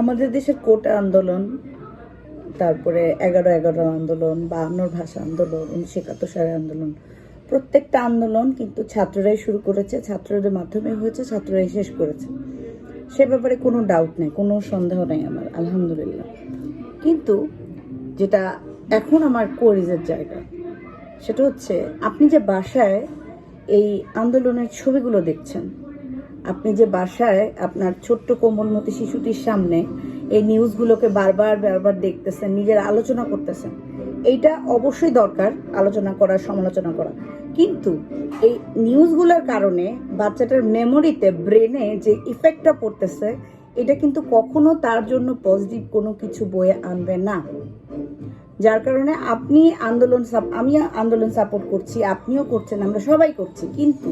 আমাদের দেশের কোটা আন্দোলন, তারপরে এগারো এগারো আন্দোলন বায়ান্নর ভাষা আন্দোলন উনিশশো একাত্তর সালের আন্দোলন, প্রত্যেকটা আন্দোলন কিন্তু ছাত্ররাই শুরু করেছে, ছাত্রদের মাধ্যমে হয়েছে, ছাত্ররাই শেষ করেছে। সে ব্যাপারে কোনো ডাউট নেই, কোনো সন্দেহ নেই আমার, আলহামদুলিল্লাহ। কিন্তু যেটা এখন আমার কোরিজের জায়গা, সেটা হচ্ছে আপনি যে বাসায় এই আন্দোলনের ছবিগুলো দেখছেন আপনি যে বাসায় আপনার ছোট্ট কোমলমতি শিশুটির সামনে এই নিউজগুলোকে বারবার বারবার দেখতেছেন, নিজের আলোচনা করতেছেন, এইটা অবশ্যই দরকার আলোচনা করা, সমালোচনা করা। কিন্তু এই নিউজগুলোর কারণে বাচ্চাটার মেমোরিতে ব্রেনে যে ইফেক্টটা পড়তেছে, এটা কিন্তু কখনো তার জন্য পজিটিভ কোনো কিছু বয়ে আনবে না। যার কারণে আপনি আন্দোলন আমি আন্দোলন সাপোর্ট করছি, আপনিও করছেন, আমরা সবাই করছি। কিন্তু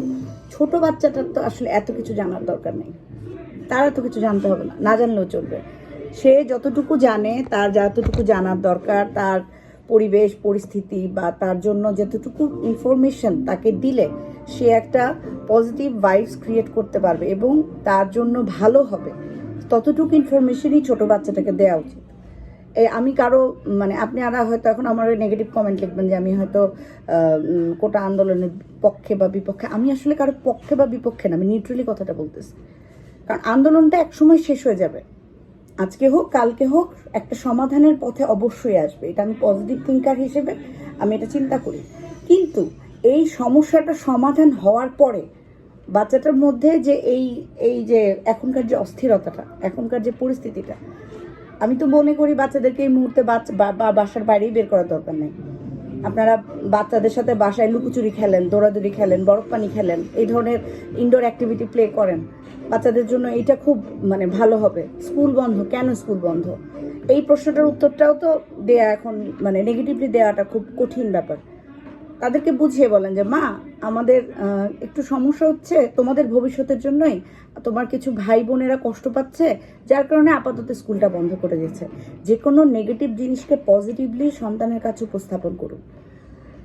ছোট বাচ্চাটার তো আসলে এত কিছু জানার দরকার নেই। তার এত কিছু জানতে হবে না না জানলেও চলবে। সে যতটুকু জানে, তার যতটুকু জানার দরকার, তার পরিবেশ, পরিস্থিতি বা তার জন্য যতটুকু ইনফরমেশন তাকে দিলে সে একটা পজিটিভ ভাইবস ক্রিয়েট করতে পারবে এবং তার জন্য ভালো হবে। ততটুকু ইনফরমেশনই ছোট বাচ্চাটাকে দেওয়া উচিত। আমি কারও মানে আপনি আর হয়তো এখন আমার নেগেটিভ কমেন্ট লিখবেন যে আমি হয়তো কোটা আন্দোলনের পক্ষে বা বিপক্ষে। আমি আসলে কারও পক্ষে বা বিপক্ষে না, আমি নিউট্রালি কথাটা বলতেছি। কারণ আন্দোলনটা একসময় শেষ হয়ে যাবে। আজকে হোক, কালকে হোক, একটা সমাধানের পথে অবশ্যই আসবে। এটা আমি পজিটিভ থিঙ্কার হিসেবে আমি এটা চিন্তা করি। কিন্তু এই সমস্যাটা সমাধান হওয়ার পরে বাচ্চাটার মধ্যে যে এই এই যে এখনকার যে অস্থিরতাটা, এখনকার যে পরিস্থিতিটা আমি তো মনে করি বাচ্চাদেরকে এই মুহূর্তে বাচ্চা, বা- বাসার বাইরেই বের করার দরকার নেই। আপনারা বাচ্চাদের সাথে বাসায় লুকোচুরি খেলেন, দৌড়াদৌড়ি খেলেন বরফ পানি খেলেন, এই ধরনের ইনডোর অ্যাক্টিভিটি প্লে করেন। বাচ্চাদের জন্য এটা খুব মানে ভালো হবে। স্কুল বন্ধ, কেন স্কুল বন্ধ? এই প্রশ্নটার উত্তরটাও তো দেয়া এখন মানে নেগেটিভলি দেওয়াটা খুব কঠিন ব্যাপার। তাদেরকে বুঝিয়ে বলেন যে, মা, আমাদের একটু সমস্যা হচ্ছে, তোমাদের ভবিষ্যতের জন্যই তোমার কিছু ভাই বোনেরা কষ্ট পাচ্ছে, যার কারণে আপাতত স্কুলটা বন্ধ করে দিয়েছে। যে কোনো নেগেটিভ জিনিসকে পজিটিভলি সন্তানের কাছে উপস্থাপন করুন।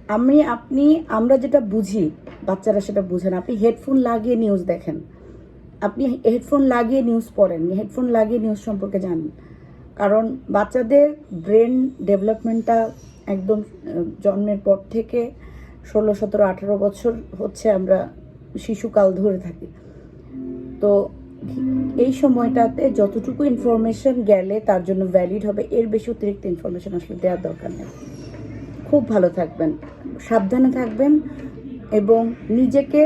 আমি, আপনি, আমরা যেটা বুঝি, বাচ্চারা সেটা বুঝেন আপনি হেডফোন লাগিয়ে নিউজ দেখেন। আপনি হেডফোন লাগিয়ে নিউজ পড়েন হেডফোন লাগিয়ে নিউজ সম্পর্কে জানেন। কারণ বাচ্চাদের ব্রেন ডেভেলপমেন্টটা একদম জন্মের পর থেকে ষোলো, সতেরো, আঠারো বছর হচ্ছে আমরা শিশুকাল ধরে থাকি। তো এই সময়টাতে যতটুকু ইনফরমেশন গেলে তার জন্য ভ্যালিড হবে, এর বেশি অতিরিক্ত ইনফরমেশন আসলে দেওয়ার দরকার নেই। খুব ভালো থাকবেন, সাবধানে থাকবেন এবং নিজেকে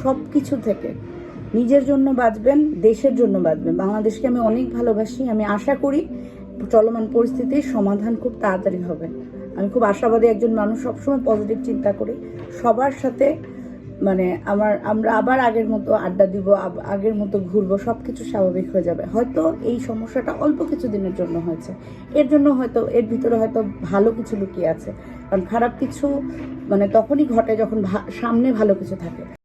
সব কিছু থেকে, নিজের জন্য বাঁচবেন, দেশের জন্য বাঁচবেন। বাংলাদেশকে আমি অনেক ভালোবাসি, আমি আশা করি চলমান পরিস্থিতির সমাধান খুব তাড়াতাড়ি হবে। আমি খুব আশাবাদী একজন মানুষ, সবসময় পজিটিভ চিন্তা করি। সবার সাথে মানে আমার, আমরা আবার আগের মতো আড্ডা দিব আগের মতো ঘুরবো সব কিছু স্বাভাবিক হয়ে যাবে। হয়তো এই সমস্যাটা অল্প কিছু দিনের জন্য হয়েছে। এর জন্য হয়তো, এর ভিতরে হয়তো ভালো কিছু লুকিয়ে আছে। কারণ খারাপ কিছু মানে তখনই ঘটে যখন সামনে ভালো কিছু থাকে।